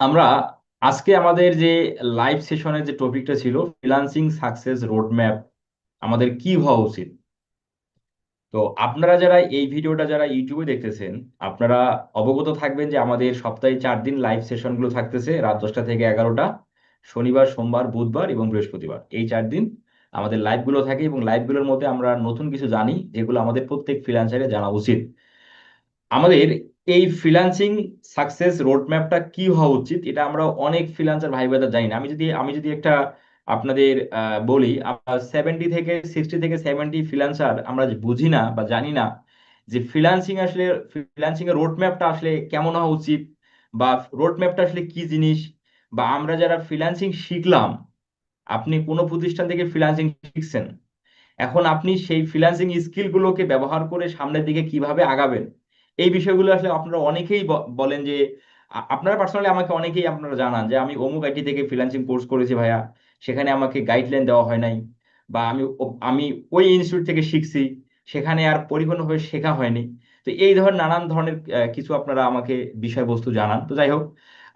আমরা আজকে আমাদের যে লাইভ সেশনের যে টপিকটা ছিল ফ্রিল্যান্সিং সাকসেস রোডম্যাপ আমাদের কি হওয়া উচিত? তো আপনারা যারা এই ভিডিওটা যারা ইউটিউবে দেখতেছেন, আপনারা অবগত থাকবেন যে আমাদের সপ্তাহে চার দিন লাইভ সেশনগুলো থাকতেছে, রাত দশটা থেকে এগারোটা, শনিবার, সোমবার, বুধবার এবং বৃহস্পতিবার। এই চার দিন আমাদের লাইভগুলো থাকে এবং লাইভগুলোর মধ্যে আমরা নতুন কিছু জানি, যেগুলো আমাদের প্রত্যেক ফ্রিল্যান্সারে জানা উচিত। আমাদের এই ফ্রিল্যান্সিং সাকসেস রোডম্যাপটা কি হওয়া উচিত, এটা আমরা অনেক ফ্রিল্যান্সার ভাই বোনেরা জানি না। আমি যদি আমি যদি একটা আপনাদের বলি সেভেন্টি থেকে সিক্সটি থেকে সেভেন্টি ফ্রিল্যান্সার আমরা বুঝি না বা জানি না যে ফ্রিল্যান্সিং আসলে ফ্রিল্যান্সিং এর রোডম্যাপটা আসলে কেমন হওয়া উচিত বা রোডম্যাপটা আসলে কি জিনিস বা আমরা যারা ফ্রিল্যান্সিং শিখলাম, আপনি কোনো প্রতিষ্ঠান থেকে ফ্রিল্যান্সিং শিখছেন? এখন আপনি সেই ফ্রিল্যান্সিং স্কিলগুলোকে ব্যবহার করে সামনের দিকে কীভাবে আগাবেন? এই বিষয়গুলো আসলে আপনারা অনেকেই বলেন যে আপনারা পার্সোনালি আমাকে অনেকেই আপনারা জানান যে, আমি অমুক আইটি থেকে ফ্রিল্যান্সিং কোর্স করেছি ভাইয়া, সেখানে আমাকে গাইডলাইন দেওয়া হয় নাই, বা আমি আমি ওই ইনস্টিটিউট থেকে শিখছি, সেখানে আর পরিপূর্ণভাবে শেখা হয়নি। তো এই ধরনের নানান ধরনের কিছু আপনারা আমাকে বিষয়বস্তু জানান। তো যাই হোক,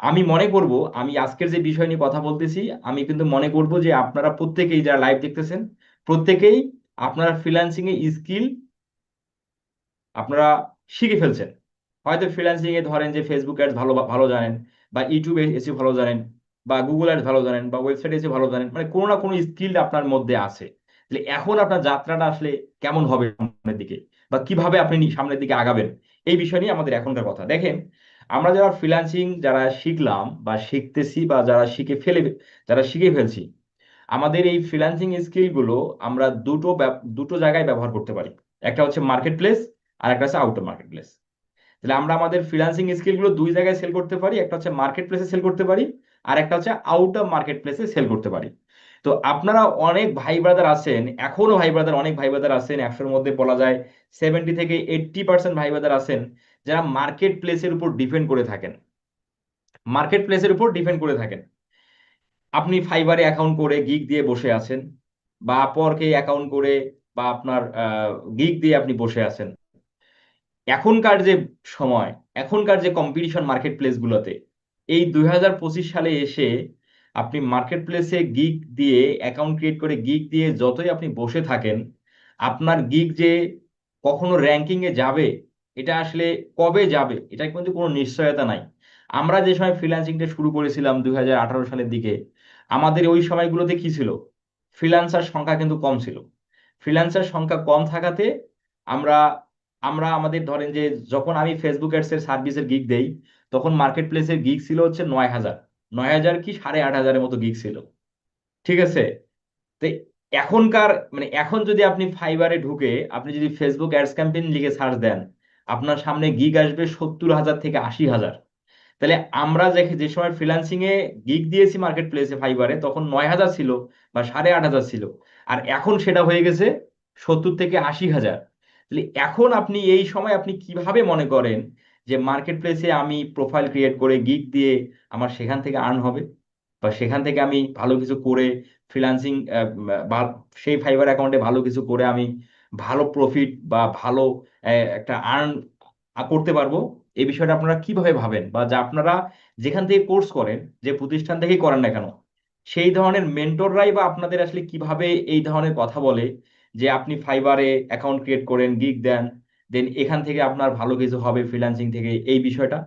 আমি মনে করব, আমি আজকের যে বিষয় নিয়ে কথা বলতেছি, আমি কিন্তু মনে করব যে, আপনারা প্রত্যেকেই যারা লাইভ দেখতেছেন, প্রত্যেকেই আপনারা ফ্রিল্যান্সিং এ স্কিল আপনারা শিখে ফেলছেন। হয়তো ফ্রিল্যান্সিং এ ধরেন যে ফেসবুক অ্যাডস ভালো ভালো জানেন, বা ইউটিউবে এসে ভালো জানেন, বা গুগল অ্যাডস ভালো জানেন, বা ওয়েবসাইটে এসে ভালো জানেন মানে কোনো না কোনো স্কিল আপনার মধ্যে আছে। তাহলে এখন আপনার যাত্রাটা আসলে কেমন হবে সামনের দিকে, বা কীভাবে আপনি সামনের দিকে আগাবেন, এই বিষয় নিয়ে আমাদের এখনকার কথা। দেখেন, আমরা যারা ফ্রিল্যান্সিং যারা শিখলাম বা শিখতেছি বা যারা শিখে ফেলে, যারা শিখে ফেলছি, আমাদের এই ফ্রিল্যান্সিং স্কিলগুলো আমরা দুটো দুটো জায়গায় ব্যবহার করতে পারি। একটা হচ্ছে মার্কেট প্লেস আর একটা হচ্ছে আউটার মার্কেট প্লেস তাহলে আমরা আমাদের ফ্রিল্যান্সিং স্কিলগুলো দুই জায়গায় সেল করতে পারি, একটা হচ্ছে মার্কেট প্লেসে সেল করতে পারি, আর একটা হচ্ছে আউটার মার্কেট প্লেসে সেল করতে পারি। তো আপনারা অনেক ভাই ব্রাদার আছেন, এখনও ভাই ব্রাদার অনেক ভাই ব্রাদার আছেন, একশোর মধ্যে বলা যায় সেভেন্টি থেকে এইট্টি পার্সেন্ট ভাই ব্রাদার আছেন, যারা মার্কেট প্লেসের উপর ডিপেন্ড করে থাকেন। মার্কেট প্লেসের উপর ডিপেন্ড করে থাকেন। আপনি ফাইবারে অ্যাকাউন্ট করে গিগ দিয়ে বসে আছেন, বা পরকে অ্যাকাউন্ট করে, বা আপনার গিগ দিয়ে আপনি বসে আছেন। এখনকার যে সময়, এখনকার যে কম্পিটিশন মার্কেট প্লেসগুলোতে এই দুই হাজার পঁচিশ সালে এসে আপনি মার্কেট প্লেসে গিগ দিয়ে অ্যাকাউন্ট ক্রিয়েট করে গিগ দিয়ে যতই আপনি বসে থাকেন, আপনার গিগ যে কখনো র্যাঙ্কিং এ যাবে, এটা আসলে কবে যাবে, এটা কিন্তু কোনো নিশ্চয়তা নাই। আমরা যে সময় ফ্রিল্যান্সিংটা শুরু করেছিলাম দুই হাজার আঠারো সালের দিকে, আমাদের ওই সময়গুলোতে কি ছিল? ফ্রিল্যান্সার সংখ্যা কিন্তু কম ছিল। ফ্রিল্যান্সার সংখ্যা কম থাকাতে আমরা আমরা আমাদের ধরেন যে যখন আমি ফেসবুক অ্যাডস এর সার্ভিসের গিগ দেই, তখন মার্কেট প্লেসের গিগ ছিল হচ্ছে নয় হাজার। নয় হাজার কি সাড়ে আট হাজারের মতো গিগ ছিল। ঠিক আছে? তো এখনকার মানে এখন যদি আপনি ফাইবারে ঢুকে, আপনি যদি ফেসবুক অ্যাডস ক্যাম্পেইন লিখে সার্চ দেন, আপনার সামনে গিগ আসবে সত্তর হাজার থেকে আশি হাজার। তাহলে আমরা যে যে সময় ফ্রিল্যান্সিং এ গিগ দিয়েছি মার্কেট প্লেসে ফাইবারে তখন নয় হাজার ছিল বা সাড়ে আট হাজার ছিল। আর এখন সেটা হয়ে গেছে সত্তর থেকে আশি হাজার। তাহলে এখন আপনি এই সময় আপনি কীভাবে মনে করেন যে মার্কেট প্লেসে আমি প্রোফাইল ক্রিয়েট করে গিগ দিয়ে আমার সেখান থেকে আর্ন হবে? বা সেখান থেকে আমি ভালো কিছু করে ফ্রিল্যান্সিং বা সেই ফাইবার অ্যাকাউন্টে ভালো কিছু করে আমি ভালো প্রফিট বা ভালো একটা আর্ন করতে পারব? এই বিষয়টা আপনারা কীভাবে ভাবেন? বা যা আপনারা যেখান থেকে কোর্স করেন, যে প্রতিষ্ঠান থেকেই করেন না কেন, সেই ধরনের মেন্টররাই বা আপনাদের আসলে কীভাবে এই ধরনের কথা বলে যে আপনি ফাইবারে অ্যাকাউন্ট ক্রিয়েট করেন গিগ দেন দেন এখান থেকে আপনার ভালো কিছু হবে ফ্রিল্যান্সিং থেকে এই বিষয়টা।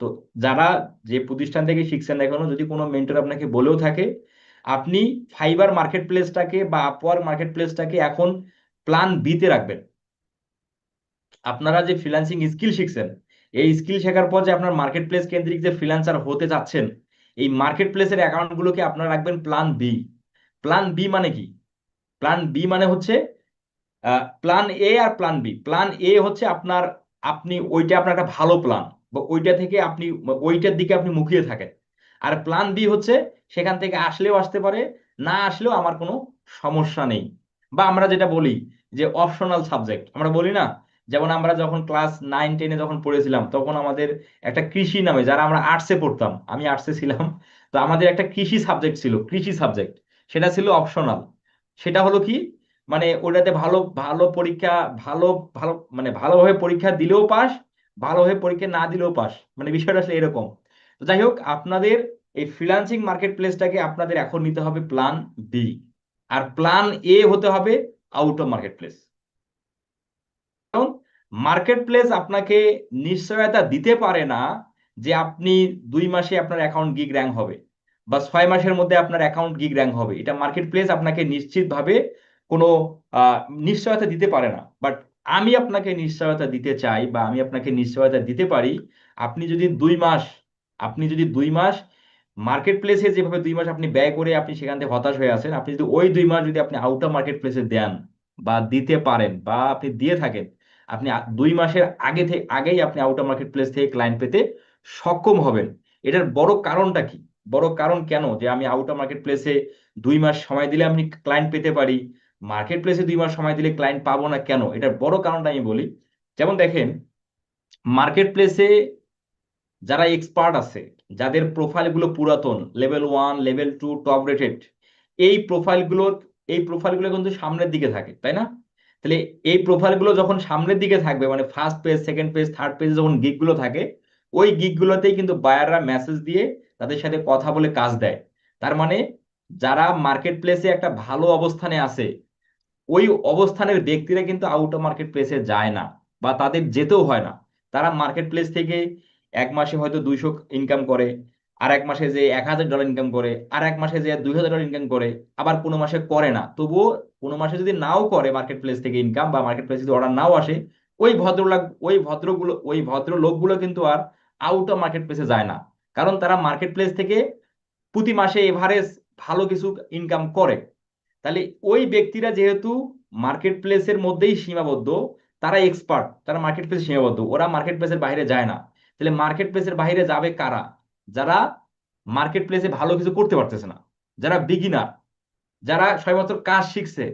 তো যারা যে প্রতিষ্ঠান থেকে শিখছেন না এখনও, যদি কোনো মেন্টর আপনাকে বলেও থাকে, আপনি ফাইবার মার্কেট প্লেসটাকে বা আপওয়ার্ক মার্কেট প্লেসটাকে এখন প্ল্যান বিতে রাখবেন। আপনারা যে ফ্রিল্যান্সিং স্কিল শিখছেন, এই স্কিল শেখার পর যে আপনার মার্কেট প্লেস কেন্দ্রিক যে ফ্রিল্যান্সার হতে চাচ্ছেন এই মার্কেট প্লেসের অ্যাকাউন্টগুলোকে আপনারা রাখবেন প্ল্যান বি প্ল্যান বি মানে কি? প্ল্যান বি মানে হচ্ছে প্ল্যান এ আর প্ল্যান বি প্ল্যান এ হচ্ছে আপনার, আপনি ওইটা আপনার একটা ভালো প্ল্যান বা ওইটা থেকে আপনি, ওইটার দিকে আপনি মুখিয়ে থাকেন। আর প্ল্যান বি হচ্ছে সেখান থেকে আসলেও আসতে পারে, না আসলেও আমার কোনো সমস্যা নেই। বা আমরা যেটা বলি যে অপশনাল সাবজেক্ট আমরা বলি না, যেমন আমরা যখন ক্লাস নাইন টেনে যখন পড়েছিলাম, তখন আমাদের একটা কৃষি নামে, যারা আমরা আর্টসে পড়তাম, আমি আর্টসে ছিলাম, তো আমাদের একটা কৃষি সাবজেক্ট ছিল, কৃষি সাবজেক্ট সেটা ছিল অপশনাল সেটা হলো কি? মানে ওটাতে ভালো ভালো পরীক্ষা, ভালো ভালো মানে ভালোভাবে পরীক্ষা দিলেও পাস, ভালোভাবে পরীক্ষা না দিলেও পাস। মানে বিষয়টা আসলে এরকম। তো যাই হোক, আপনাদের এই ফ্রিল্যান্সিং মার্কেট প্লেসটাকে আপনাদের এখন নিতে হবে প্ল্যান বি আর প্ল্যান এ হতে হবে আউট অফ মার্কেট প্লেস কারণ মার্কেট প্লেস আপনাকে নিশ্চয়তা দিতে পারে না যে আপনি দুই মাসে আপনার অ্যাকাউন্ট গিগ র্যাঙ্ক হবে, বা ছয় মাসের মধ্যে আপনার অ্যাকাউন্ট গিগ র্যাঙ্ক হবে। এটা মার্কেট প্লেস আপনাকে নিশ্চিতভাবে কোনো নিশ্চয়তা দিতে পারে না। বাট আমি আপনাকে নিশ্চয়তা দিতে চাই বা আমি আপনাকে নিশ্চয়তা দিতে পারি, আপনি যদি দুই মাস, আপনি যদি দুই মাস মার্কেট প্লেসে যেভাবে দুই মাস আপনি ব্যয় করে আপনি সেখান থেকে হতাশ হয়ে আসেন আপনি যদি ওই দুই মাস যদি আপনি আউট অফ মার্কেট প্লেসে দেন বা দিতে পারেন বা আপনি দিয়ে থাকেন, আপনি দুই মাসের আগে থেকে আগেই আপনি আউট অফ মার্কেট প্লেস থেকে ক্লায়েন্ট পেতে সক্ষম হবেন। এটার বড় কারণটা কি? বড় কারণ কেন? যে আমি আউট অফ মার্কেট প্লেসে দুই মাস সময় দিলে আমি ক্লায়েন্ট পেতে পারি মার্কেট প্লেসে দুই মাস সময় দিলে ক্লায়েন্ট পাবো না কেন? এটার বড় কারণটা আমি বলি। যেমন দেখেন মার্কেট প্লেসে যারা এক্সপার্ট আছে, যাদের প্রোফাইলগুলো পুরাতন level one level two top rated এই প্রোফাইলগুলোর এই প্রোফাইলগুলো কিন্তু সামনের দিকে থাকে, তাই না? তাহলে এই প্রোফাইলগুলো যখন সামনের দিকে থাকবে মানে first page second page third page যখন গিকগুলো থাকে, ওই গিকগুলোতেই কিন্তু বায়াররা মেসেজ দিয়ে তাদের সাথে কথা বলে কাজ দেয়। তার মানে যারা মার্কেট প্লেসে একটা ভালো অবস্থানে আছে ওই অবস্থানের ব্যক্তিরা কিন্তু আউট অফ মার্কেট প্লেসে যায় না বা তাদের যেতেও হয় না। তারা মার্কেট প্লেস থেকে এক মাসে হয়তো দুইশো ইনকাম করে, আর এক মাসে যে এক হাজার ডলার ইনকাম করে, আর এক মাসে যে দুই হাজার ডলার ইনকাম করে, আবার কোনো মাসে করে না। তবুও কোনো মাসে যদি নাও করে মার্কেট প্লেস থেকে ইনকাম বা মার্কেট প্লেস যদি অর্ডার নাও আসে, ওই ভদ্রলোক, ওই ভদ্রগুলো, ওই ভদ্র লোকগুলো কিন্তু আর আউট অফ মার্কেট প্লেসে যায় না। কারণ তারা মার্কেট প্লেস থেকে প্রতি মাসে এভারেজ ভালো কিছু ইনকাম করে। তাহলে ওই ব্যক্তিরা যেহেতু মার্কেট প্লেসের মধ্যেই সীমাবদ্ধ, তারা এক্সপার্ট তারা মার্কেট প্লেসে সীমাবদ্ধ। ওরা মার্কেট প্লেসের বাইরে যায় না। তাহলে মার্কেট প্লেসের বাইরে যাবে কারা? যারা মার্কেট প্লেসে ভালো কিছু করতে পারতেছে না। যারা বিগিনার যারা সবেমাত্র কাজ শিখছে,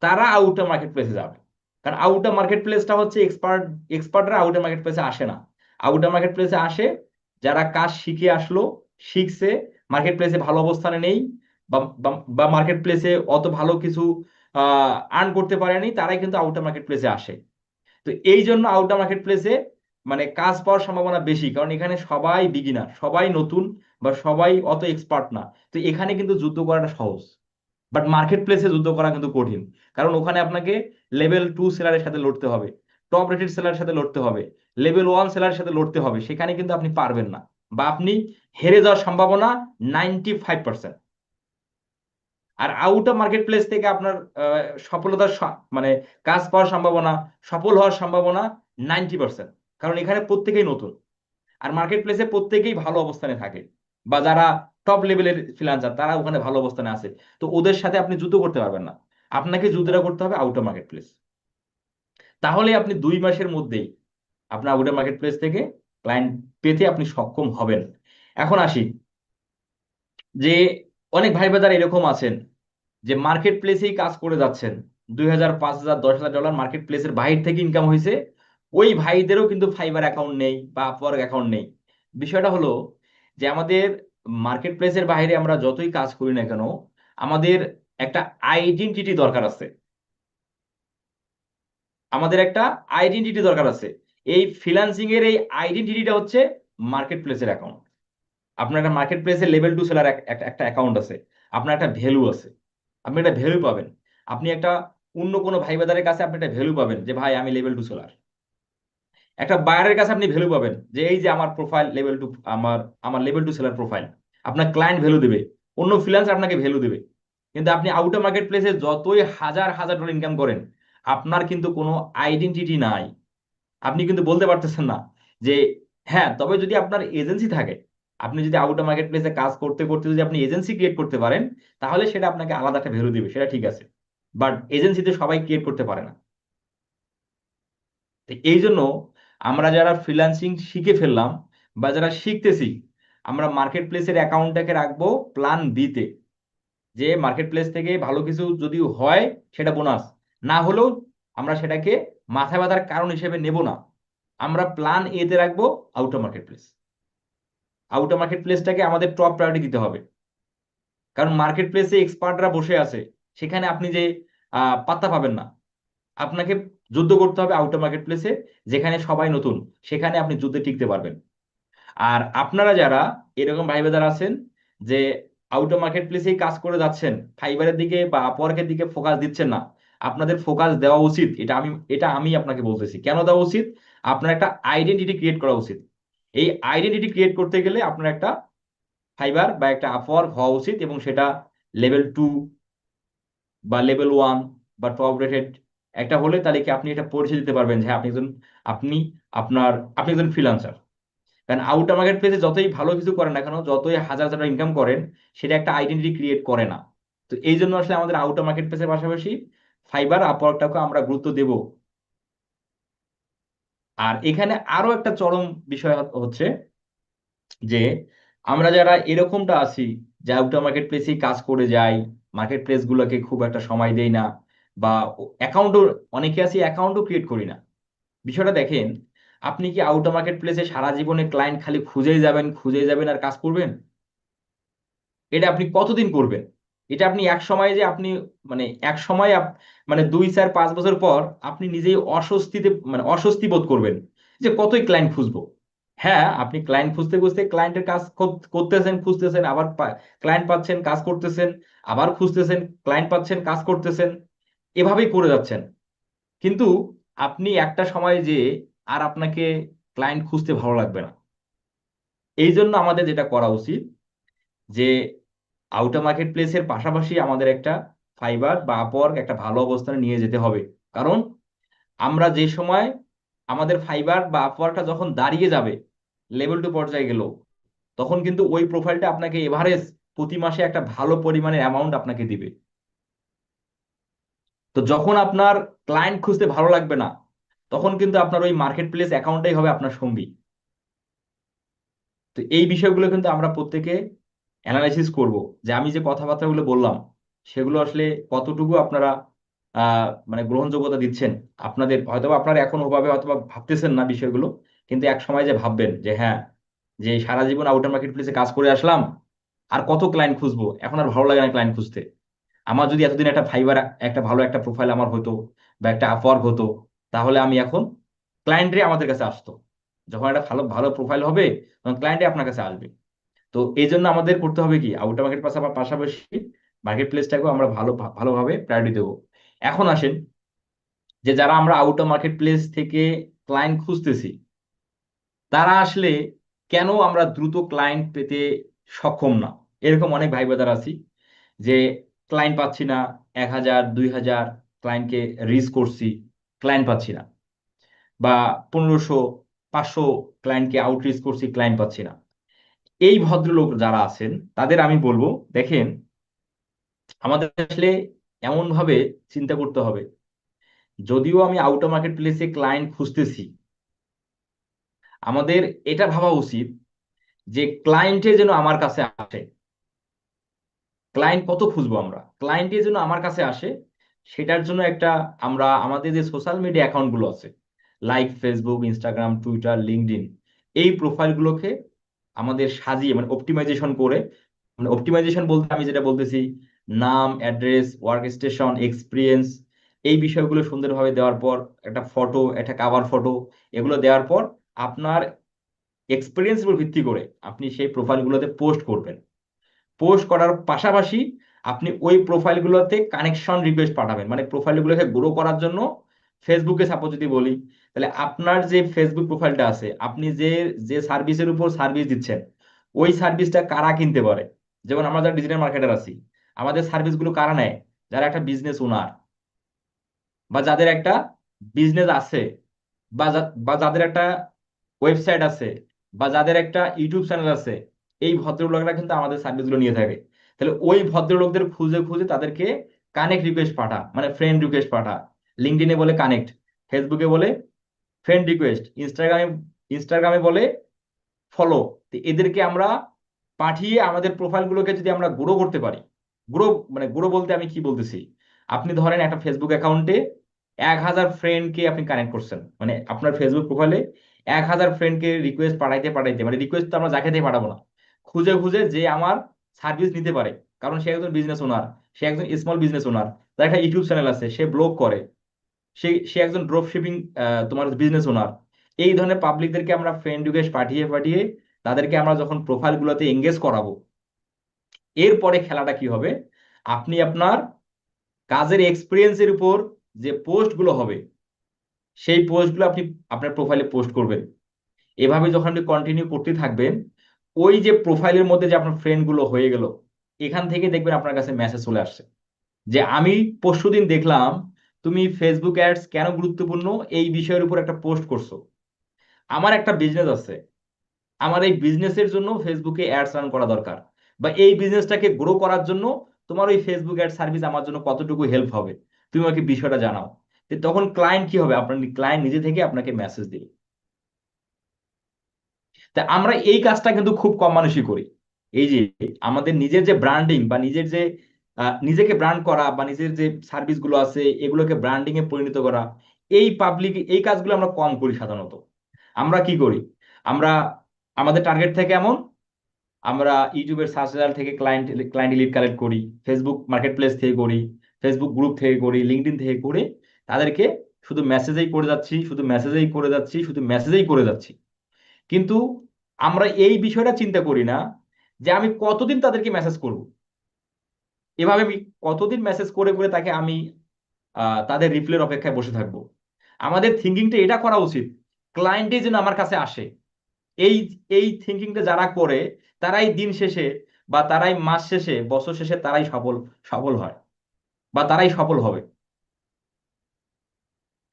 তারা আউট অফ মার্কেট প্লেসে যাবে। কারণ আউট অফ মার্কেট প্লেসটা হচ্ছে এক্সপার্ট এক্সপার্টরা আউট অফ মার্কেট প্লেসে আসে না। আউট অফ মার্কেট প্লেসে আসে, যারা কাজ শিখে আসলো, শিখছে মার্কেট প্লেসে ভালো অবস্থানে নেই বা মার্কেট প্লেসে অত ভালো কিছু আর্ন করতে পারেনি, তারাই কিন্তু আউট অফ মার্কেট প্লেসে আসে। তো এই জন্য আউট অফ মার্কেট প্লেসে মানে কাজ পাওয়ার সম্ভাবনা বেশি, কারণ এখানে সবাই বিগিনার সবাই নতুন বা সবাই অত এক্সপার্ট না। তো এখানে কিন্তু যুদ্ধ করাটা সহজ। বাট মার্কেট প্লেসে যুদ্ধ করা কিন্তু কঠিন। কারণ ওখানে আপনাকে লেভেল টু সেলারের সাথে লড়তে হবে টপ রেটেড সেলারের সাথে লড়তে হবে লেভেল ওয়ান সেলারের সাথে লড়তে হবে, সেখানে কিন্তু আপনি পারবেন না। বা আপনি হেরে যাওয়ার সম্ভাবনা নাইনটি ফাইভ পার্সেন্ট আর আউট অফ মার্কেট প্লেস থেকে আপনার সফলতার মানে কাজ পাওয়ার সম্ভাবনা, সফল হওয়ার সম্ভাবনা নাইনটি পার্সেন্ট কারণ এখানে প্রত্যেকেই নতুন। আর মার্কেট প্লেসে প্রত্যেকেই ভালো অবস্থানে থাকে। বা যারা টপ লেভেলের ফ্রিলান্সার তারা ওখানে ভালো অবস্থানে আছে। তো ওদের সাথে আপনি যুদ্ধ করতে পারবেন না। আপনাকে যুদ্ধটা করতে হবে আউট অফ মার্কেট প্লেস তাহলে আপনি দুই মাসের মধ্যেই আপনার আউট অফ মার্কেট প্লেস থেকে ক্লায়েন্ট পেতে আপনি সক্ষম হবেন। এখন আসি যে অনেক ভাই বাজার এরকম আছেন। যে মার্কেট প্লেসেই কাজ করে যাচ্ছেন, দুই হাজার, পাঁচ হাজার, দশ হাজার ডলার মার্কেট প্লেসের বাহির থেকে ইনকাম হয়েছে, ওই ভাইদেরও কিন্তু ফাইবার অ্যাকাউন্ট নেই বা আপওয়ার্ক অ্যাকাউন্ট নেই। বিষয়টা হলো যে আমাদের মার্কেট প্লেসের বাইরে আমরা যতই কাজ করি না কেন, আমাদের একটা আইডেন্টিটি দরকার আছে। আমাদের একটা আইডেন্টিটি দরকার আছে। এই ফিনান্সিং এর এই আইডেন্টিটিটা হচ্ছে মার্কেট প্লেসের অ্যাকাউন্ট আপনার একটা মার্কেট প্লেসের লেভেল টু সেলার একটা অ্যাকাউন্ট আছে। আপনার একটা ভ্যালু আছে। আপনি একটা ভ্যালু পাবেন। আপনি একটা অন্য কোনো ভাই বাজারের কাছে আপনি একটা ভ্যালু পাবেন যে, ভাই, আমি লেভেল টু সোলার একটা বায়ারের কাছে আপনি ভ্যালু পাবেন যে, এই যে, আমার প্রোফাইল লেভেল টু আমার আমার লেভেল টু সেলার প্রোফাইল আপনার ক্লায়েন্ট ভ্যালু দেবে, অন্য ফ্রিল্যান্স আপনাকে ভ্যালু দেবে। কিন্তু আপনি আউট অফ মার্কেট প্লেসে যতই হাজার হাজার ডলার ইনকাম করেন, আপনার কিন্তু কোনো আইডেন্টিটি নাই। আপনি কিন্তু বলতে পারতেছেন না যে হ্যাঁ তবে যদি আপনার এজেন্সি থাকে আপনি যদি আউটার মার্কেট প্লেসে কাজ করতে করতে যদি আপনি এজেন্সি ক্রিয়েট করতে পারেন, তাহলে সেটা আপনাকে আলাদা একটা ভ্যালু দিবে, সেটা ঠিক আছে। বাট এজেন্সিতে সবাই ক্রিয়েট করতে পারে না। এই জন্য আমরা যারা ফ্রিল্যান্সিং শিখে ফেললাম বা যারা শিখতেছি, আমরা মার্কেট প্লেসের অ্যাকাউন্টটাকে রাখব প্ল্যান বিতে যে মার্কেট প্লেস থেকে ভালো কিছু যদি হয়, সেটা বোনাস না হলেও আমরা সেটাকে মাথা ব্যথার কারণ হিসেবে নেব না। আমরা প্ল্যান এতে রাখব out of marketplace out of market প্লেসটাকে আমাদের টপ প্রায়োরিটি দিতে হবে। কারণ মার্কেট প্লেসে এক্সপার্টরা বসে আছে, সেখানে আপনি যে পাত্তা পাবেন না। আপনাকে যুদ্ধ করতে হবে আউটার মার্কেট প্লেসে যেখানে সবাই নতুন, সেখানে আপনি যুদ্ধে টিকতে পারবেন। আর আপনারা যারা এরকম ভাই ব্রাদার আছেন, যে আউটার মার্কেট প্লেসেই কাজ করে যাচ্ছেন ফাইবারের দিকে বা আপওয়ার্কের দিকে ফোকাস দিচ্ছেন না, আপনাদের ফোকাস দেওয়া উচিত, এটা আমি এটা আমি আপনাকে বলতেছি। কেন দেওয়া উচিত? আপনার একটা আইডেন্টিটি ক্রিয়েট করা উচিত। এই আইডেন্টিটি ক্রিয়েট করতে গেলে আপনার একটা ফাইবার বা একটা আপওয়ার্ক হওয়া উচিত এবং সেটা লেভেল টু বা লেভেল ওয়ান বা টপ রেটেড একটা হলে তাহলে কি আপনি এটা পরিচয় দিতে পারবেন যে হ্যাঁ, আপনি একজন আপনি আপনার আপনি একজন ফ্রিলান্সার কারণ আউট মার্কেট প্লেসে যতই ভালো কিছু করেন না কেন যতই হাজার হাজার ইনকাম করেন সেটা একটা আইডেন্টিটি ক্রিয়েট করে না। তো এই জন্য আসলে আমাদের আউট মার্কেট প্লেসের পাশাপাশি ফাইবার আপওয়ার্কটাকে আমরা গুরুত্ব দেব। আর এখানে আরও একটা চরম বিষয় হচ্ছে যে আমরা যারা এরকমটা আছি যে আউট মার্কেট প্লেসেই কাজ করে যাই মার্কেট প্লেস গুলোকে খুব একটা সময় দেই না বা অ্যাকাউন্টও অনেকে আছি অ্যাকাউন্টও ক্রিয়েট করি না। বিষয়টা দেখেন, আপনি কি আউট মার্কেট প্লেসে সারা জীবনে ক্লায়েন্ট খালি খুঁজেই যাবেন খুঁজেই যাবেন আর কাজ করবেন? এটা আপনি কতদিন করবেন? এটা আপনি এক সময় যে আপনি মানে এক সময় মানে দুই চার পাঁচ বছর পর আপনি নিজেই অস্বস্তিতে মানে অস্বস্তি বোধ করবেন যে কতই ক্লায়েন্ট খুঁজবো। হ্যাঁ আপনি ক্লায়েন্ট খুঁজতে খুঁজতে ক্লায়েন্টের কাজ করতেছেন, খুঁজতেছেন, আবার ক্লায়েন্ট পাচ্ছেন, কাজ করতেছেন, আবার খুঁজতেছেন ক্লায়েন্ট পাচ্ছেন, কাজ করতেছেন, এভাবেই করে যাচ্ছেন। কিন্তু আপনি একটা সময় যে আর আপনাকে ক্লায়েন্ট খুঁজতে ভালো লাগবে না। এই জন্য আমাদের যেটা করা উচিত যে আউটার মার্কেট প্লেসের পাশাপাশি আমাদের একটা ফাইবার বা আপওয়ার্ক একটা ভালো অবস্থানে নিয়ে যেতে হবে। কারণ আমরা যে সময় আমাদের ফাইবার বা আপওয়ার্কটা যখন দাঁড়িয়ে যাবে লেভেল টু পর্যায়ে গেল, তখন কিন্তু ওই প্রোফাইলটা আপনাকে এভারেজ প্রতি মাসে একটা ভালো পরিমাণের অ্যামাউন্ট আপনাকে দিবে। তো যখন আপনার ক্লায়েন্ট খুঁজতে ভালো লাগবে না, তখন কিন্তু আপনার ওই মার্কেট প্লেস অ্যাকাউন্টটাই হবে আপনার সঙ্গী। তো এই বিষয়গুলো কিন্তু আমরা প্রত্যেকে অ্যানালাইসিস করব। যে আমি যে কথাবার্তাগুলো বললাম, সেগুলো আসলে কতটুকু আপনারা মানে গ্রহণযোগ্যতা দিচ্ছেন? আপনাদের হয়তো আপনারা এখন ওভাবে হয়তো ভাবতেছেন না বিষয়গুলো, কিন্তু এক সময় যে ভাববেন যে হ্যাঁ যে সারা জীবন আউটার মার্কেট প্লেসে কাজ করে আসলাম, আর কত ক্লায়েন্ট খুঁজবো? এখন আর ভালো লাগে না ক্লায়েন্ট খুঁজতে। আমার যদি এতদিন একটা ফাইবার একটা ভালো একটা প্রোফাইল আমার হতো বা একটা আপওয়ার্ক হতো, তাহলে আমি এখন ক্লায়েন্টরে আমাদের কাছে আসতো। যখন একটা ভালো ভালো প্রোফাইল হবে, তখন ক্লায়েন্টে আপনার কাছে আসবে। তো এই জন্য আমাদের করতে হবে কি? আউটার মার্কেট পাশাপাশি মার্কেট প্লেসটাকেও আমরা ভালো, ভালোভাবে প্রায়োরিটি দেবো। এখন আসেন যে যারা আমরা আউটার মার্কেট প্লেস থেকে ক্লায়েন্ট খুঁজতেছি, তারা আসলে কেন আমরা দ্রুত ক্লায়েন্ট পেতে সক্ষম না? এরকম অনেক ভাই বাজার আছি যে ক্লায়েন্ট পাচ্ছি না, এক হাজার, দুই হাজার ক্লায়েন্টকে রিচ করছি ক্লায়েন্ট পাচ্ছি না। বা পনেরোশো, পাঁচশো ক্লায়েন্টকে আউটরিচ করছি ক্লায়েন্ট পাচ্ছি না। এই ভদ্রলোক যারা আছেন, তাদের আমি বলব, দেখেন, আমাদের আসলে এমনভাবে চিন্তা করতে হবে। যদিও আমি আউটার মার্কেট প্লেসে ক্লায়েন্ট খুঁজতেছি, আমাদের এটা ভাবা উচিত যে ক্লায়েন্টে যেন আমার কাছে আসে। ক্লায়েন্ট কত খুঁজবো আমরা? ক্লায়েন্টে যেন আমার কাছে আসে, সেটার জন্য একটা আমরা, আমাদের যে সোশ্যাল মিডিয়া অ্যাকাউন্টগুলো আছে like Facebook Instagram Twitter LinkedIn এই প্রোফাইলগুলোকে আমাদের সাজিয়ে মানে অপটিমাইজেশন করে মানে অপটিমাইজেশন বলতে আমি যেটা বলতেছি, নাম অ্যাড্রেস ওয়ার্ক স্টেশন এক্সপিরিয়েন্স এই বিষয়গুলো সুন্দরভাবে দেওয়ার পর, একটা ফটো একটা কাভার ফটো এগুলো দেওয়ার পর আপনার এক্সপিরিয়েন্স উপর ভিত্তি করে আপনি সেই প্রোফাইলগুলোতে পোস্ট করবেন। পোস্ট করার পাশাপাশি আপনি ওই প্রোফাইলগুলোতে কানেকশন রিকোয়েস্ট পাঠাবেন। মানে প্রোফাইলগুলোকে গ্রো করার জন্য ফেসবুকে সাপোজ যদি বলি তাহলে আপনার যে ফেসবুক প্রোফাইলটা আছে, আপনি যে যে সার্ভিসের উপর সার্ভিস দিচ্ছেন, ওই সার্ভিসটা কারা কিনতে পারে? যেমন আমরা যারা ডিজিটাল মার্কেটার আছি, আমাদের সার্ভিসগুলো কারা নেয়? যারা একটা বিজনেস ওনার বা যাদের একটা বিজনেস আছে বা যাদের একটা ওয়েবসাইট আছে বা যাদের একটা ইউটিউব চ্যানেল আছে, এই ভদ্রলোকরা কিন্তু আমাদের সার্ভিসগুলো নিয়ে থাকে। তাহলে ওই ভদ্রলোকদের খুঁজে খুঁজে তাদেরকে কানেক্ট রিকোয়েস্ট পাঠা মানে ফ্রেন্ড রিকোয়েস্ট পাঠা। লিঙ্কডিনে বলে কানেক্ট ফেসবুকে বলে ফ্রেন্ড রিকোয়েস্ট ইনস্টাগ্রামে ইনস্টাগ্রামে বলে ফলো এদেরকে আমরা পাঠিয়ে আমাদের প্রোফাইলগুলোকে যদি আমরা গ্রো করতে পারি গ্রো মানে গ্রো বলতে আমি কি বলতেছি? আপনি ধরেন একটা ফেসবুক অ্যাকাউন্টে এক হাজার ফ্রেন্ডকে আপনি কানেক্ট করছেন। মানে আপনার ফেসবুক প্রোফাইলে এক হাজার ফ্রেন্ডকে রিকোয়েস্ট পাঠাইতে পাঠাইতে। মানে রিকোয়েস্ট তো আমরা যাকে দিয়ে পাঠাবো না। খুঁজে খুঁজে যে আমার সার্ভিস নিতে পারে। কারণ সে একজন বিজনেস ওনার সে একজন স্মল বিজনেস ওনার তার একটা ইউটিউব চ্যানেল আছে, সে ব্লগ করে। সে সে একজন ড্রপ শিপিং তোমার বিজনেস ওনার এই ধরনের পাবলিকদেরকে আমরা ফ্রেন্ড রিকোয়েস্ট পাঠিয়ে পাঠিয়ে তাদেরকে আমরা যখন প্রোফাইলগুলোতে এঙ্গেজ করাবো, এরপরে খেলাটা কি হবে? আপনি আপনার কাজের এক্সপিরিয়েন্সের উপর যে পোস্টগুলো হবে, সেই পোস্টগুলো আপনি আপনার প্রোফাইলে পোস্ট করবেন। এভাবে যখন আপনি কন্টিনিউ করতে থাকবেন, ওই যে প্রোফাইলের মধ্যে যে আপনার ফ্রেন্ডগুলো হয়ে গেল, এখান থেকে দেখবেন আপনার কাছে মেসেজ চলে আসছে। যে আমি পরশুদিন দেখলাম তুমি ফেসবুক অ্যাডস কেন গুরুত্বপূর্ণ? এই বিষয়ের উপর একটা পোস্ট করছ। আমার একটা বিজনেস আছে। আমার এই বিজনেসের জন্য ফেসবুকে অ্যাডস রান করা দরকার। বা এই বিজনেসটাকে গ্রো করার জন্য তোমার ওই ফেসবুক অ্যাড সার্ভিস আমার জন্য কতটুকু হেল্প হবে? তুমি আমাকে বিষয়টা জানাও। তখন ক্লায়েন্ট কি হবে? আপনার ক্লায়েন্ট নিজে থেকে আপনাকে মেসেজ দিবে। তা আমরা এই কাজটা কিন্তু খুব কম মানুষই করি। এই যে আমাদের নিজের যে ব্র্যান্ডিং বা নিজের যে নিজেকে ব্র্যান্ড করা বা নিজের যে সার্ভিসগুলো আছে, এগুলোকে ব্র্যান্ডিং এ পরিণত করা, এই পাবলিক এই কাজগুলো আমরা কম করি সাধারণত। আমরা কি করি? আমরা, আমাদের টার্গেট থেকে এমন, আমরা ইউটিউবের সার্চ রেজাল্ট থেকে ক্লায়েন্ট ক্লায়েন্ট লিড কালেক্ট করি ফেসবুক মার্কেট প্লেস থেকে করি ফেসবুক গ্রুপ থেকে করি লিঙ্কডিন থেকে করে তাদেরকে শুধু মেসেজেই করে যাচ্ছি, শুধু মেসেজেই করে যাচ্ছি, শুধু মেসেজেই করে যাচ্ছি। কিন্তু আমরা এই বিষয়টা চিন্তা করি না যে আমি কতদিন তাদেরকে মেসেজ করব? এভাবে আমি কতদিন মেসেজ করে করে তাকে আমি তাদের রিপ্লের অপেক্ষায় বসে থাকব? আমাদের থিঙ্কিংটা এটা করা উচিত ক্লায়েন্টই যেন আমার কাছে আসে। এই এই থিঙ্কিংটা যারা করে, তারাই দিন শেষে বা তারাই মাস শেষে, বছর শেষে তারাই সফল সফল হয় বা তারাই সফল হবে।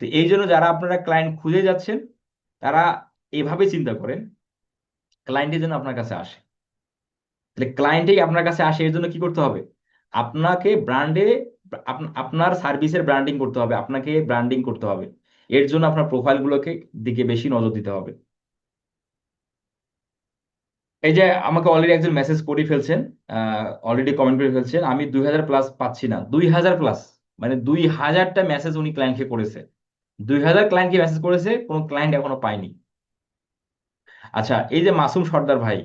তো এই জন্য যারা আপনারা ক্লায়েন্ট খুঁজে যাচ্ছেন, তারা এভাবে চিন্তা করেন ক্লায়েন্টের যেন আপনার কাছে আসে। তাহলে ক্লায়েন্টেই আপনার কাছে আসে, এর জন্য কি করতে হবে? আপনাকে ব্র্যান্ডে আপনার সার্ভিসের ব্র্যান্ডিং করতে হবে, আপনাকে ব্র্যান্ডিং করতে হবে। এর জন্য আপনার প্রোফাইলগুলোকে দিকে বেশি নজর দিতে হবে। এই যে আমাকে অলরেডি একজন মেসেজ করে ফেলছেন অলরেডি কমেন্ট করে ফেলছেন, আমি দুই হাজার প্লাস পাচ্ছি না। দুই হাজার প্লাস মানে দুই হাজারটা মেসেজ উনি ক্লায়েন্টকে করেছে। দুই হাজার ক্লায়েন্টকে মেসেজ করেছে, কোনো ক্লায়েন্ট এখনও পায়নি। আচ্ছা এই যে মাসুম সর্দার ভাই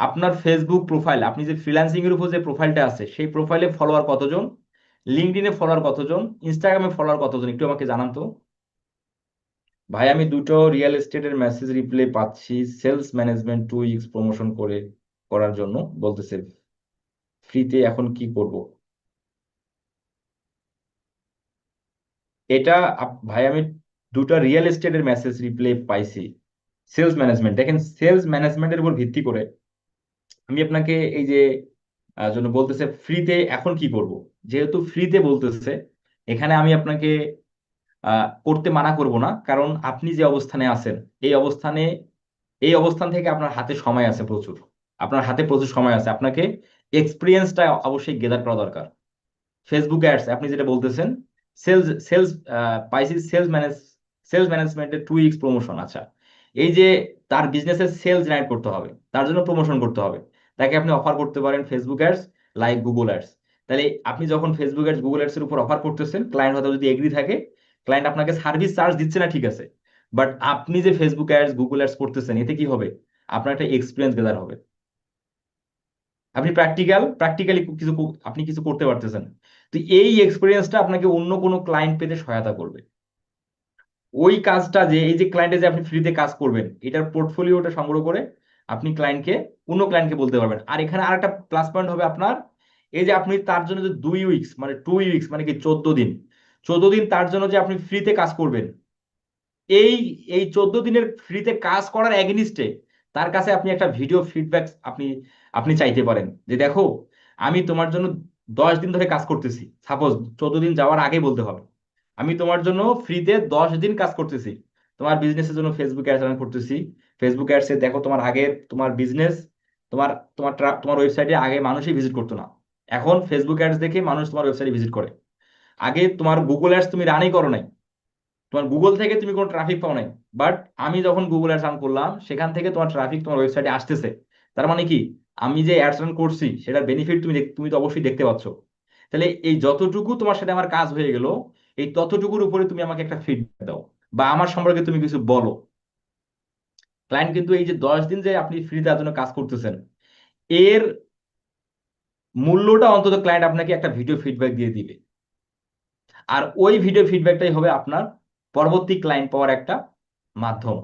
আপনার ফেসবুক প্রোফাইল আপনি যে ফ্রিল্যান্সিং এর উপর যে প্রোফাইলটা আছে, সেই প্রোফাইলে ফলোয়ার কতজন? লিঙ্কডিনে ফলোয়ার কতজন? ইনস্টাগ্রামে ফলোয়ার কতজন? একটু আমাকে জানান তো। ভাই, আমি দুটো রিয়েল এস্টেটের মেসেজ রিপ্লে পাচ্ছি sales management two weeks promotion করে, করার জন্য, বলতেছে ফ্রিতে এখন কি করব? এটা ভাই, আমি দুটো রিয়েল এস্টেটের মেসেজ রিপ্লে পাইছি। সেলস ম্যানেজমেন্ট দেখেন সেলস ম্যানেজমেন্টের উপর ভিত্তি করে আমি আপনাকে এই যে জন্য বলতেছে ফ্রিতে এখন কি করব? যেহেতু ফ্রিতে বলতেছে, এখানে আমি আপনাকে করতে মানা করব না, কারণ আপনি যে অবস্থানে আছেন, এই অবস্থানে, এই অবস্থান থেকে আপনার হাতে সময় আছে প্রচুর। আপনার হাতে প্রচুর সময় আছে। আপনাকে এক্সপিরিয়েন্সটা অবশ্যই গেদার করা দরকার। ফেসবুক অ্যাডস আপনি যেটা বলতেছেন সেলস সেলস পাইসি সেলস ম্যানেজ সেলস ম্যানেজমেন্টের টু উইক্স প্রমোশন আচ্ছা। এই যে, তার বিজনেসের সেলস জেনারেট করতে হবে, তার জন্য প্রমোশন করতে হবে। তাকে আপনি অফার করতে পারেন Facebook ads like Google ads তাহলে আপনি যখন ফেসবুক অ্যাডস গুগল অ্যাডস এর উপর অফার করতেছেন ক্লায়েন্ট হয়তো যদি এগ্রি থাকে ক্লায়েন্ট আপনাকে সার্ভিস চার্জ দিচ্ছে না, ঠিক আছে? বাট আপনি যে ফেসবুক অ্যাডস গুগল অ্যাডস করতেছেন, এতে কি হবে? আপনার একটা এক্সপিরিয়েন্স গেদার হবে। আপনি প্র্যাকটিক্যাল প্র্যাকটিক্যালি কিছু আপনি কিছু করতে পারতেছেন তো এই এক্সপিরিয়েন্সটা আপনাকে অন্য কোনো ক্লায়েন্ট পেতে সহায়তা করবে। ওই কাজটা যে, এই যে ক্লায়েন্টে যে আপনি ফ্রিতে কাজ করবেন, এটার পোর্টফোলিওটা সংগ্রহ করে আপনি ক্লায়েন্টকে অন্য ক্লায়েন্টকে বলতে পারবেন। আর এখানে আর একটা প্লাস পয়েন্ট হবে আপনার, এই যে আপনি তার জন্য যে দুই উইকস মানে টু উইকস মানে কি চোদ্দ দিন চোদ্দ দিন তার জন্য যে আপনি ফ্রিতে কাজ করবেন, এই এই চোদ্দ দিনের ফ্রিতে কাজ করার অ্যাগনিস্টে তার কাছে আপনি একটা ভিডিও ফিডব্যাক আপনি আপনি চাইতে পারেন যে দেখো, আমি তোমার জন্য দশ দিন ধরে কাজ করতেছি। সাপোজ চোদ্দ দিন যাওয়ার আগে বলতে হবে, আমি তোমার জন্য ফ্রিতে দশ দিন কাজ করতেছি। তোমার বিজনেসের জন্য ফেসবুকে অ্যাডস রান করতেছি। ফেসবুক অ্যাডসে দেখো তোমার আগে তোমার বিজনেস তোমার তোমার তোমার ওয়েবসাইটে আগে মানুষই ভিজিট করতো না। এখন ফেসবুক অ্যাডস দেখে মানুষ তোমার ওয়েবসাইটে ভিজিট করে। আগে তোমার গুগল অ্যাডস তুমি রানই করো নাই। তোমার গুগল থেকে তুমি কোনো ট্রাফিক পাও নাই। বাট আমি যখন গুগল অ্যাডস রান করলাম, সেখান থেকে তোমার ট্রাফিক তোমার ওয়েবসাইটে আসতেছে। তার মানে কি? আমি যে অ্যাডস রান করছি, সেটার বেনিফিট তুমি তুমি তো অবশ্যই দেখতে পাচ্ছ। তাহলে এই যতটুকু তোমার সাথে আমার কাজ হয়ে গেল, এই ততটুকুর উপরে তুমি আমাকে একটা ফিডব্যাক দাও। বা আমার সম্পর্কে তুমি কিছু বলো। ক্লায়েন্ট কিন্তু এই যে দশ দিন যে আপনি ফ্রি তার জন্য কাজ করতেছেন, এর মূল্যটা অন্তত ক্লায়েন্ট আপনাকে একটা ভিডিও ফিডব্যাক দিয়ে দিবে। আর ওই ভিডিও ফিডব্যাকটাই হবে আপনার পরবর্তী ক্লায়েন্ট পাওয়ার একটা মাধ্যম।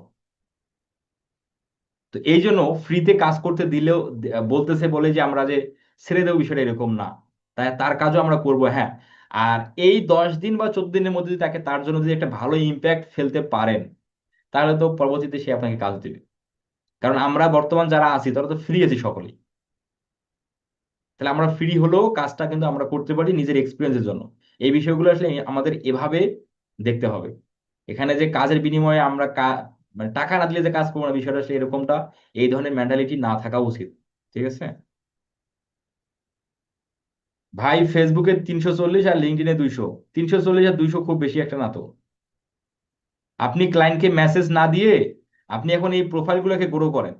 তো এই জন্য ফ্রিতে কাজ করতে দিলেও, বলতেছে বলে যে আমরা যে ছেড়ে দেবো বিষয়টা এরকম না। তাই তার কাজও আমরা করব হ্যাঁ। আর এই দশ দিন বা চোদ্দ দিনের মধ্যে যদি তাকে তার জন্য যদি একটা ভালো ইম্প্যাক্ট ফেলতে পারেন তাহলে তো পরবর্তীতে সে আপনাকে কাজ দিবে। কারণ আমরা বর্তমান যারা আছি, তারা তো ফ্রি আছি সকলেই। তাহলে আমরা ফ্রি হলেও কাজটা কিন্তু আমরা করতে পারি নিজের এক্সপিরিয়েন্সের জন্য। এই বিষয়গুলো আসলে আমাদের এভাবে দেখতে হবে। এখানে যে কাজের বিনিময়ে আমরা মানে টাকা না দিলে যে কাজ করব না, বিষয়টা আসলে এরকমটা এই ধরনের মেন্টালিটি না থাকা উচিত, ঠিক আছে? ভাই ফেসবুকে তিনশো চল্লিশ আর লিঙ্কডিনে দুইশো। তিনশো চল্লিশ আর দুইশো খুব বেশি একটা না তো। আপনি ক্লায়েন্টকে মেসেজ না দিয়ে আপনি এখন এই প্রোফাইলগুলোকে গ্রো করেন।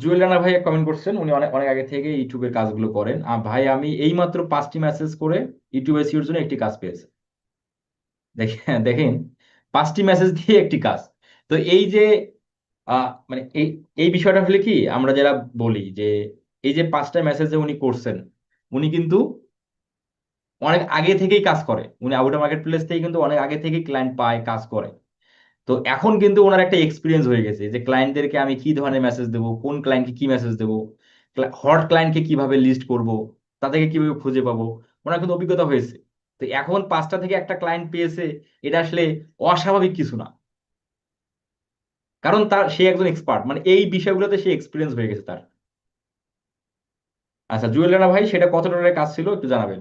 জুয়েল রানা ভাই কমেন্ট করছেন, উনি অনেক অনেক আগে থেকে ইউটিউবের কাজগুলো করেন। আর ভাই, আমি এই মাত্র পাঁচটি মেসেজ করে ইউটিউবে সিওর জন্য একটি কাজ পেয়েছি। দেখেন দেখেন, পাঁচটি মেসেজ দিয়ে একটি কাজ। তো এই যে মানে এই এই বিষয়টা হলে কি আমরা যারা বলি যে, এই যে পাঁচটা মেসেজ উনি করছেন, উনি কিন্তু অনেক আগে থেকেই কাজ করে। উনি আউটার মার্কেট প্লেস থেকে কিন্তু অনেক আগে থেকেই ক্লায়েন্ট পায়, কাজ করে। তো এখন কিন্তু ওনার একটা এক্সপিরিয়েন্স হয়ে গেছে যে ক্লায়েন্টদেরকে আমি কি ধরনের মেসেজ দেবো, কোন ক্লায়েন্টকে কি মেসেজ দেবো হট ক্লায়েন্টকে কীভাবে লিস্ট করব, তাদেরকে কীভাবে খুঁজে পাবো, ওনার কিন্তু অভিজ্ঞতা হয়েছে। তো এখন পাঁচটা থেকে একটা ক্লায়েন্ট পেয়েছে, এটা আসলে অস্বাভাবিক কিছু না। কারণ তার, সে একজন এক্সপার্ট মানে এই বিষয়গুলোতে সে এক্সপিরিয়েন্স হয়ে গেছে তার। আচ্ছা জুয়েল রানা ভাই, সেটা কত ডলারের কাজ ছিল একটু জানাবেন।